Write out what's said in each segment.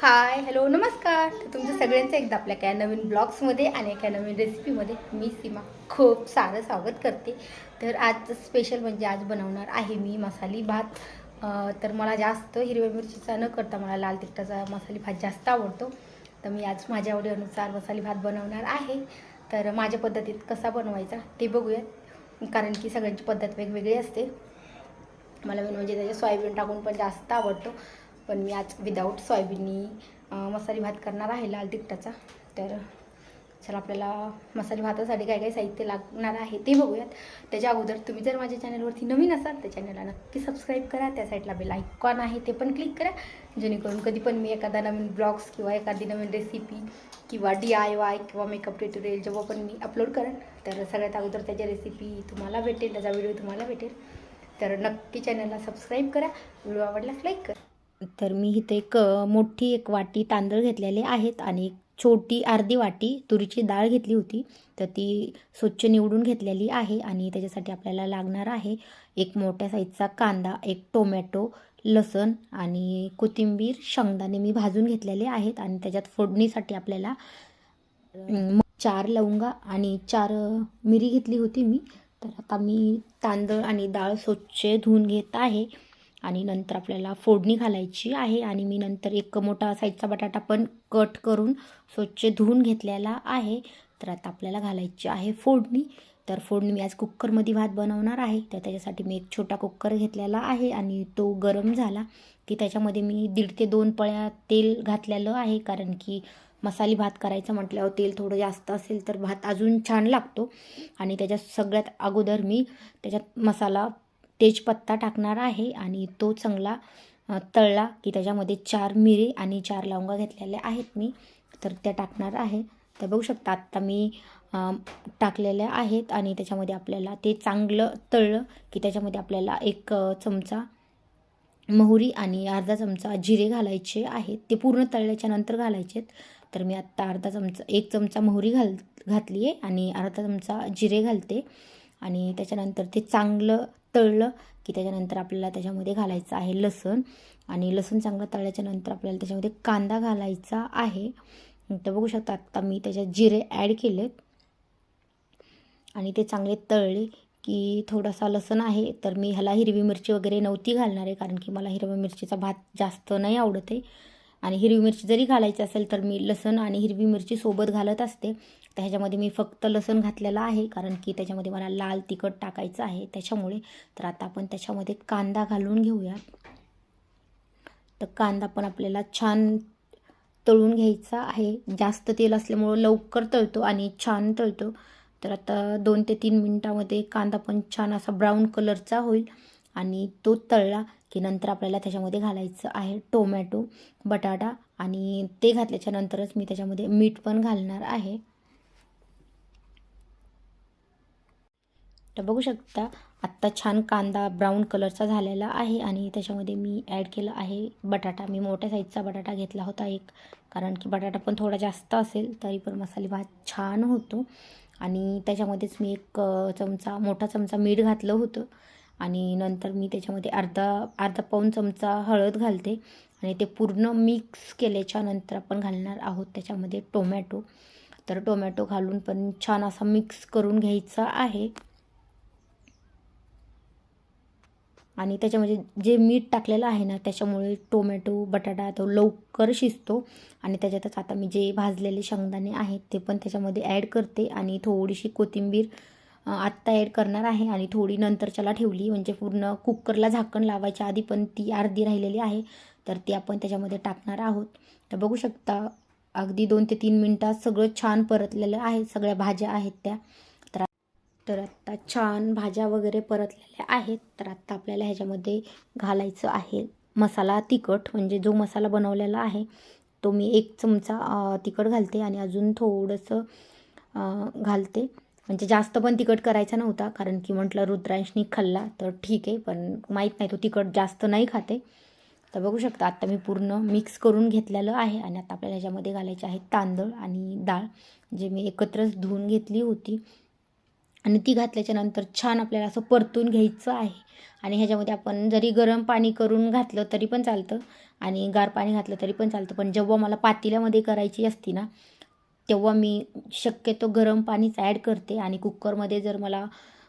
Hi hello नमस्कार. तर तुमचं सगळ्यांचं एकदा आपल्या काय नवीन ब्लॉग्समध्ये आणि एका नवीन रेसिपीमध्ये मी सीमा खूप सारं स्वागत करते. तर आज स्पेशल म्हणजे आज बनवणार आहे मी मसाली भात. तर मला जास्त हिरव्या मिरचीचा न करता मला लाल तिखटाचा मसाली भात जास्त आवडतो. तर मी आज माझ्या आवडीनुसार मसाली भात बनवणार आहे. तर माझ्या पद्धतीत कसा बनवायचा ते बघूयात. कारण की सगळ्यांची पद्धत वेगवेगळी असते. मला मेन म्हणजे त्याच्यात सोयाबीन टाकून पण जास्त आवडतो. पण मी आज विदाऊट सोयाबीननी मसाले मसाली भात करणार आहे लाल तिखटाचा. तर चला आपल्याला मसाले भातासाठी काय काय साहित्य लागणार आहे ते बघूयात. त्याच्या अगोदर तुम्ही जर माझ्या चॅनलवरती नवीन असाल तर चॅनलला नक्की सबस्क्राईब करा. त्या साईडला बेल आयकॉन आहे ते पण क्लिक करा. जेणेकरून कधी पण मी एखादा नवीन ब्लॉग्स किंवा एखादी नवीन रेसिपी किंवा डी आय वाय किंवा मेकअप ट्युटोरियल जेव्हा पण मी अपलोड करेन तर सगळ्यात अगोदर त्याच्या रेसिपी तुम्हाला भेटेल त्याचा व्हिडिओ तुम्हाला भेटेल. तर नक्की चॅनलला सबस्क्राईब करा. व्हिडिओ आवडल्यास लाईक करा. तर मी इथे एक मोठी एक वाटी तांदूळ घेतलेले आहेत आणि एक छोटी अर्धी वाटी तुरीची डाळ घेतली होती. तर ती स्वच्छ निवडून घेतलेली आहे आणि त्याच्यासाठी आपल्याला लागणार आहे एक मोठ्या साईजचा कांदा एक टोमॅटो लसण आणि कोथिंबीर शेंगदाणे मी भाजून घेतलेले आहेत आणि त्याच्यात फोडणीसाठी आपल्याला चार लवंगा आणि चार मिरी घेतली होती मी. तर आता मी तांदूळ आणि डाळ स्वच्छ धुवून घेत आहे. आणि नंतर आपल्याला फोडणी घालायची आहे आणि मी नंतर एक मोठा साईजचा बटाटा पण कट करून स्वच्छ धुवून घेतलेला आहे. तर आता आपल्याला घालायची आहे फोडणी. तर फोडणी मी आज कुक्करमध्ये भात बनवणार आहे. तर त्याच्यासाठी मी एक छोटा कुक्कर घेतलेला आहे आणि तो गरम झाला की त्याच्यामध्ये मी दीड ते दोन पळ्या तेल घातलेलं आहे. कारण की मसाले भात करायचं म्हटल्यावर तेल थोडं जास्त असेल तर भात अजून छान लागतो. आणि त्याच्यात सगळ्यात अगोदर मी त्याच्यात मसाला तेजपत्ता टाकणार आहे आणि तो चांगला तळला की त्याच्यामध्ये चार मिरी आणि चार लवंगा घेतलेल्या आहेत मी. तर त्या टाकणार आहे. तर बघू शकता आत्ता मी टाकलेल्या आहेत आणि त्याच्यामध्ये आपल्याला ते चांगलं तळलं की त्याच्यामध्ये आपल्याला एक चमचा मोहरी आणि अर्धा चमचा जिरे घालायचे आहेत. ते पूर्ण तळल्याच्या नंतर घालायचे तर मी आत्ता अर्धा चमचा एक चमचा मोहरी घाल घातली आहे आणि अर्धा चमचा जिरे घालते. आणि त्याच्यानंतर ते चांगलं तळलं की त्याच्यानंतर आपल्याला त्याच्यामध्ये घालायचं आहे लसूण. आणि लसूण चांगलं तळल्याच्यानंतर आपल्याला त्याच्यामध्ये कांदा घालायचा आहे. तर बघू शकता आत्ता मी त्याच्यात जिरे ॲड केलेत. आणि ते चांगले तळले की थोडासा लसण आहे तर मी ह्याला हिरवी मिरची वगैरे नव्हती घालणार आहे कारण की मला हिरव्या मिरचीचा भात जास्त नाही आवडत आहे. आणि हिरवी मिरची जरी घालायची असेल तर मी लसण आणि हिरवी मिरची सोबत घालत असते. तर ह्याच्यामध्ये मी फक्त लसूण घातलेलं आहे कारण की त्याच्यामध्ये मला लाल तिखट टाकायचं आहे. त्याच्यामुळे तर आता आपण त्याच्यामध्ये कांदा घालून घेऊया. तर कांदा पण आपल्याला छान तळून घ्यायचा आहे. जास्त तेल असल्यामुळं लवकर तळतो आणि छान तळतो. तर आता दोन ते तीन मिनटामध्ये कांदा पण छान असा ब्राऊन कलरचा होईल आणि तो तळला की नंतर आपल्याला त्याच्यामध्ये घालायचं आहे टोमॅटो बटाटा आणि ते घातल्याच्या नंतरच मी त्याच्यामध्ये मीठ पण घालणार आहे. तर बघू शकता आत्ता छान कांदा ब्राऊन कलरचा झालेला आहे आणि त्याच्यामध्ये मी ॲड केलं आहे बटाटा. मी मोठ्या साईजचा बटाटा घेतला होता एक कारण की बटाटा पण थोडा जास्त असेल तरी पण मसाले भात छान होतो. आणि त्याच्यामध्येच मी एक चमचा मोठा चमचा मीठ घातलं होतं. आणि नंतर मी त्याच्यामध्ये अर्धा अर्धा पाऊण चमचा हळद घालते. आणि ते पूर्ण मिक्स केल्याच्यानंतर आपण घालणार आहोत त्याच्यामध्ये टोमॅटो तर टोमॅटो घालून पण छान असा मिक्स करून घ्यायचा आहे. आणि त्याच्यामध्ये जे मीठ टाकलेलं आहे ना त्याच्यामुळे टोमॅटो बटाटा तो लवकर शिजतो. आणि त्याच्यातच आता मी जे भाजलेले शेंगदाणे आहेत ते पण त्याच्यामध्ये ॲड करते. आणि थोडीशी कोथिंबीर आत्ता ॲड करणार आहे. आणि थोडी नंतरच्याला ठेवली. म्हणजे पूर्ण कुकरला झाकण लावायच्या आधी पण ती अर्धी राहिलेली आहे. तर ती आपण त्याच्यामध्ये टाकणार आहोत. तर बघू शकता अगदी दोन ते तीन मिनटात सगळं छान परतलेलं आहे. सगळ्या भाज्या आहेत त्या. तर आत्ता छान भाज्या वगैरे परतलेल्या आहेत. तर आत्ता आपल्याला ह्याच्यामध्ये घालायचं आहे मसाला तिखट. म्हणजे जो मसाला बनवलेला आहे तो मी एक चमचा तिखट घालते आणि अजून थोडंसं घालते. म्हणजे जास्त पण तिखट करायचा नव्हता कारण की म्हटलं रुद्रांशनी खाल्ला तर ठीक आहे पण माहीत नाही तो तिखट जास्त नाही खाते. तर बघू शकता आत्ता मी पूर्ण मिक्स करून घेतलेलं आहे आणि आता आपल्याला ह्याच्यामध्ये घालायचे आहेत तांदूळ आणि डाळ जे मी एकत्रच धुवून घेतली होती. आणि ती घातल्याच्यानंतर छान आपल्याला असं परतून घ्यायचं आहे. आणि ह्याच्यामध्ये आपण जरी गरम पाणी करून घातलं तरी पण चालतं आणि गार पाणी घातलं तरी पण चालतं. पण जेव्हा मला पातेल्यामध्ये करायची असती ना तेव्हा मी शक्यतो गरम पाणीच ॲड करते आणि कुकरमध्ये जर मला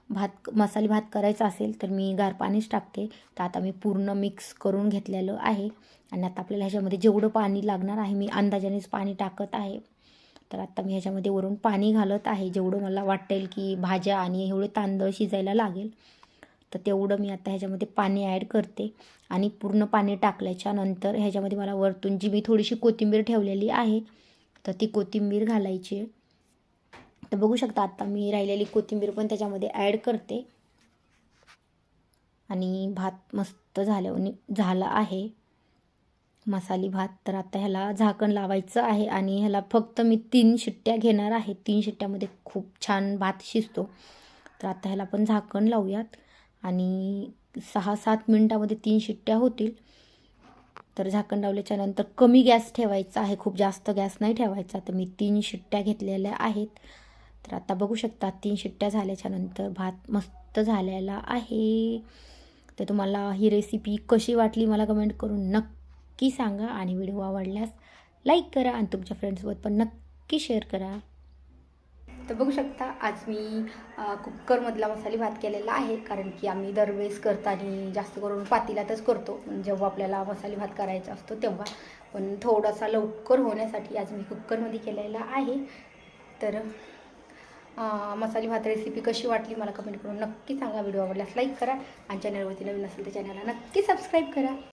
भात मसाले भात करायचा असेल तर मी गार पाणीच टाकते. तर आता मी पूर्ण मिक्स करून घेतलेलं आहे. आणि आता आपल्याला ह्याच्यामध्ये जेवढं पाणी लागणार आहे मी अंदाजानेच पाणी टाकत आहे. तर आत्ता मी ह्याच्यामध्ये वरून पाणी घालत आहे. जेवढं मला वाटेल की भाज्या आणि एवढे तांदळ शिजायला लागेल तर तेवढं मी आता ह्याच्यामध्ये पाणी ॲड करते. आणि पूर्ण पाणी टाकल्याच्या नंतर ह्याच्यामध्ये मला वरतून जी मी थोडीशी कोथिंबीर ठेवलेली आहे तर ती कोथिंबीर घालायची. आहे तर बघू शकता आत्ता मी राहिलेली कोथिंबीर पण त्याच्यामध्ये ॲड करते. आणि भात मस्त झाल्या झाला आहे. मसाली भात. तर आता ह्याला झाकण लावायचं आहे आणि ह्याला फक्त मी तीन शिट्ट्या घेणार आहे. तीन शिट्ट्यामध्ये खूप छान भात शिजतो. तर आता ह्याला आपण झाकण लावूयात आणि सहा सात मिनटामध्ये तीन शिट्ट्या होतील. तर झाकण लावल्याच्या नंतर कमी गॅस ठेवायचा आहे. खूप जास्त गॅस नाही ठेवायचा. तर मी तीन शिट्ट्या घेतलेल्या आहेत. तर आता बघू शकता तीन शिट्ट्या झाल्याच्यानंतर भात मस्त झालेला आहे. तर तुम्हाला ही रेसिपी कशी वाटली मला कमेंट करून नक्की नक्की सांगा आणि व्हिडिओ आवडल्यास लाईक करा आणि तुमच्या फ्रेंड्ससोबत पण नक्की शेअर करा. तर बघू शकता आज मी कुकरमधला मसाले भात केलेला आहे. कारण की आम्ही दरवेळेस करताना जास्त करून पातेल्यातच करतो. जेव्हा आपल्याला मसाले भात करायचा असतो तेव्हा. पण थोडासा लवकर होण्यासाठी आज मी कुकरमध्ये केलेला आहे. तर मसाले भात रेसिपी कशी वाटली मला कमेंट करून नक्की सांगा. व्हिडिओ आवडल्यास लाईक करा आणि चॅनलवरती नवीन असेल तर चॅनलला नक्की सबस्क्राईब करा.